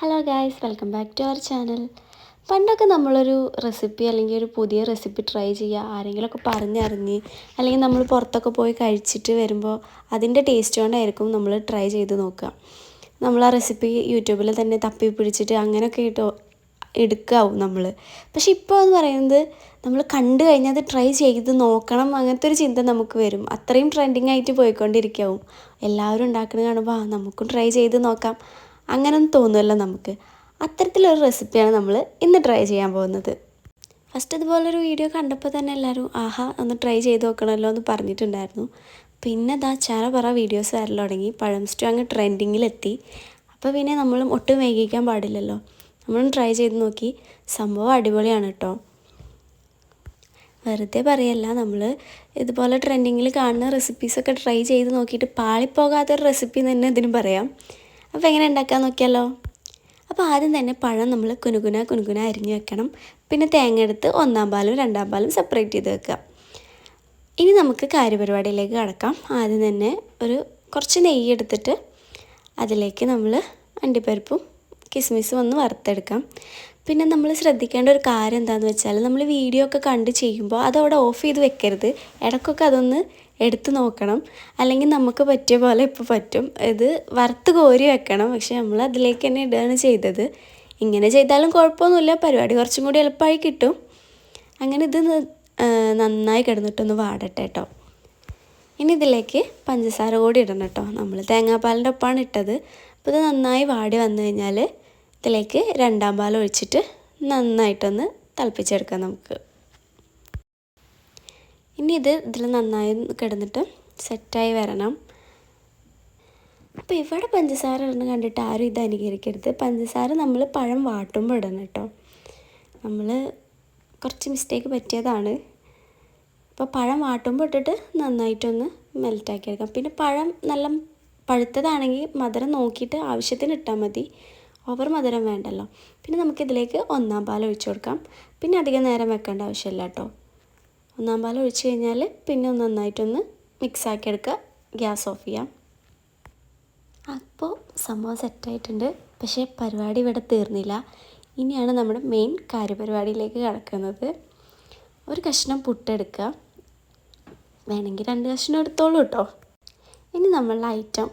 Hello guys welcome back to our channel പണ്ടൊക്കെ നമ്മളൊരു recipe അല്ലെങ്കിൽ ഒരു പുതിയ റെസിപ്പി ട്രൈ ചെയ്യുക ആരെങ്കിലുമൊക്കെ പറഞ്ഞറിഞ്ഞ് അല്ലെങ്കിൽ നമ്മൾ പുറത്തൊക്കെ പോയി കഴിച്ചിട്ട് വരുമ്പോൾ അതിന്റെ ടേസ്റ്റ് കൊണ്ടായിരിക്കും നമ്മൾ ട്രൈ ചെയ്ത് നോക്കുക. നമ്മൾ ആ റെസിപ്പി യൂട്യൂബിൽ തന്നെ തപ്പി പിടിച്ചിട്ട് അങ്ങനെയൊക്കെ ഇട്ടോ എടുക്കാവും നമ്മൾ. പക്ഷെ ഇപ്പോൾ എന്ന് പറയുന്നത് നമ്മൾ കണ്ടു കഴിഞ്ഞാൽ അത് ട്രൈ ചെയ്ത് നോക്കണം അങ്ങനത്തെ ഒരു ചിന്ത നമുക്ക് വരും. അത്രയും ട്രെൻഡിങ് ആയിട്ട് പോയിക്കൊണ്ടിരിക്കാവും. എല്ലാവരും ഉണ്ടാക്കുന്നത് കാണുമ്പോൾ നമുക്കും ട്രൈ ചെയ്ത് നോക്കാം. അങ്ങനൊന്നും തോന്നുമല്ലോ നമുക്ക്. അത്തരത്തിലൊരു റെസിപ്പിയാണ് നമ്മൾ ഇന്ന് ട്രൈ ചെയ്യാൻ പോകുന്നത്. ഫസ്റ്റ് ഇതുപോലൊരു വീഡിയോ കണ്ടപ്പോൾ തന്നെ എല്ലാവരും ആഹാ ഒന്ന് ട്രൈ ചെയ്ത് നോക്കണമല്ലോ എന്ന് പറഞ്ഞിട്ടുണ്ടായിരുന്നു. പിന്നെ ദാ ചാര പറ വീഡിയോസ് വരൽ തുടങ്ങി പഴം സ്റ്റു അങ്ങ് ട്രെൻഡിങ്ങിലെത്തി അപ്പോൾ പിന്നെ നമ്മളും ഒട്ടും വൈകിക്കാൻ പാടില്ലല്ലോ. നമ്മളും ട്രൈ ചെയ്ത് നോക്കി. സംഭവം അടിപൊളിയാണ് കേട്ടോ വെറുതെ പറയല്ല നമ്മൾ ഇതുപോലെ ട്രെൻഡിങ്ങിൽ കാണുന്ന റെസിപ്പീസൊക്കെ ട്രൈ ചെയ്ത് നോക്കിയിട്ട് പാളിപ്പോകാത്തൊരു റെസിപ്പി തന്നെ ഇതിന് പറയാം. അപ്പോൾ എങ്ങനെ ഉണ്ടാക്കാൻ നോക്കിയാലോ? അപ്പോൾ ആദ്യം തന്നെ പഴം നമ്മൾ കുനുകുന കുനുകുന അരിഞ്ഞ് വെക്കണം. പിന്നെ തേങ്ങ എടുത്ത് ഒന്നാം പാലും രണ്ടാം പാലും സെപ്പറേറ്റ് ചെയ്ത് വെക്കുക. ഇനി നമുക്ക് കാര്യപരിപാടിയിലേക്ക് കടക്കാം. ആദ്യം തന്നെ ഒരു കുറച്ച് നെയ്യ് എടുത്തിട്ട് അതിലേക്ക് നമ്മൾ അണ്ടിപ്പരിപ്പും കിസ്മിസും ഒന്ന് വറുത്തെടുക്കാം. പിന്നെ നമ്മൾ ശ്രദ്ധിക്കേണ്ട ഒരു കാര്യം എന്താണെന്ന് വെച്ചാൽ നമ്മൾ വീഡിയോ ഒക്കെ കണ്ട് ചെയ്യുമ്പോൾ അതവിടെ ഓഫ് ചെയ്ത് വെക്കരുത്. ഇടയ്ക്കൊക്കെ അതൊന്ന് എടുത്ത് നോക്കണം. അല്ലെങ്കിൽ നമുക്ക് പറ്റിയ പോലെ ഇപ്പോൾ പറ്റും. ഇത് വറുത്ത് കോരി വെക്കണം. പക്ഷെ നമ്മൾ അതിലേക്ക് തന്നെ ഇടുകയാണ് ചെയ്തത്. ഇങ്ങനെ ചെയ്താലും കുഴപ്പമൊന്നുമില്ല. പരിപാടി കുറച്ചും കൂടി എളുപ്പമായി കിട്ടും. അങ്ങനെ ഇത് നന്നായി കിടന്നിട്ടൊന്ന് വാടട്ടെ കേട്ടോ ഇനി ഇതിലേക്ക് പഞ്ചസാര കൂടി ഇടണം കേട്ടോ നമ്മൾ തേങ്ങാപ്പാലിന്റെ ഒപ്പമാണ് ഇട്ടത്. അപ്പോൾ ഇത് നന്നായി വാടി വന്നു കഴിഞ്ഞാൽ ഇതിലേക്ക് രണ്ടാം പാൽ ഒഴിച്ചിട്ട് നന്നായിട്ടൊന്ന് തിളപ്പിച്ചെടുക്കാം നമുക്ക്. ഇനി ഇത് ഇതിൽ നന്നായി കിടന്നിട്ട് സെറ്റായി വരണം. അപ്പോൾ ഇവിടെ പഞ്ചസാര ഇടുന്ന കണ്ടിട്ട് ആരും ഇത് അനുകരിക്കരുത്. പഞ്ചസാര നമ്മൾ പഴം വാട്ടുമ്പോൾ ഇടണം കേട്ടോ. നമ്മൾ കുറച്ച് മിസ്റ്റേക്ക് പറ്റിയതാണ്. അപ്പോൾ പഴം വാട്ടുമ്പോൾ ഇട്ടിട്ട് നന്നായിട്ടൊന്ന് മെൽറ്റാക്കി എടുക്കാം. പിന്നെ പഴം നല്ല പഴുത്തതാണെങ്കിൽ മധുരം നോക്കിയിട്ട് ആവശ്യത്തിന് ഇട്ടാൽ മതി. ഓവർ മധുരം വേണ്ടല്ലോ. പിന്നെ നമുക്കിതിലേക്ക് ഒന്നാം പാൽ ഒഴിച്ചു കൊടുക്കാം. പിന്നെ അധികം നേരം വെക്കേണ്ട ആവശ്യമില്ല കേട്ടോ. ഒന്നാം പാൽ ഒഴിച്ച് കഴിഞ്ഞാൽ പിന്നെ നന്നായിട്ടൊന്ന് മിക്സാക്കി എടുക്കുക ഗ്യാസ് ഓഫ് ചെയ്യാം. അപ്പോൾ സംഭവം സെറ്റായിട്ടുണ്ട് പക്ഷേ പരിപാടി ഇവിടെ തീർന്നില്ല. ഇനിയാണ് നമ്മുടെ മെയിൻ കാര്യപരിപാടിയിലേക്ക് കിടക്കുന്നത്. ഒരു കഷ്ണം പുട്ടെടുക്കുക. വേണമെങ്കിൽ രണ്ട് കഷ്ണം എടുത്തോളൂ കേട്ടോ ഇനി നമ്മളുടെ ഐറ്റം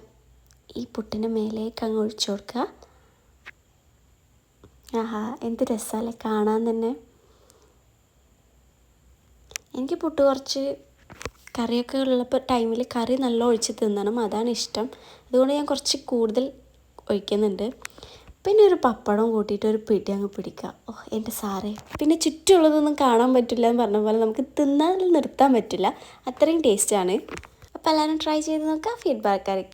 ഈ പുട്ടിന്റെ മേലേക്ക് അങ്ങ് ഒഴിച്ചു കൊടുക്കുക. ആഹാ എന്ത് രസമല്ലേ കാണാൻ തന്നെ. എനിക്ക് പുട്ട് കുറച്ച് കറിയൊക്കെ ഉള്ളപ്പോൾ ടൈമിൽ കറി നല്ല ഒഴിച്ച് തിന്നണം അതാണ് ഇഷ്ടം. അതുകൊണ്ട് ഞാൻ കുറച്ച് കൂടുതൽ ഒഴിക്കുന്നുണ്ട്. പിന്നെ ഒരു പപ്പടം കൂട്ടിയിട്ട് ഒരു പിടി അങ്ങ് പിടിക്കുക ഓ എന്റെ സാറേ. പിന്നെ ചുറ്റുമുള്ളതൊന്നും കാണാൻ പറ്റില്ല എന്ന് പറഞ്ഞ പോലെ നമുക്ക് തിന്നാൽ നിർത്താൻ പറ്റില്ല. അത്രയും ടേസ്റ്റാണ് അപ്പോൾ എല്ലാവരും ട്രൈ ചെയ്ത് നോക്കാം. ഫീഡ്ബാക്ക് അറിയിക്കും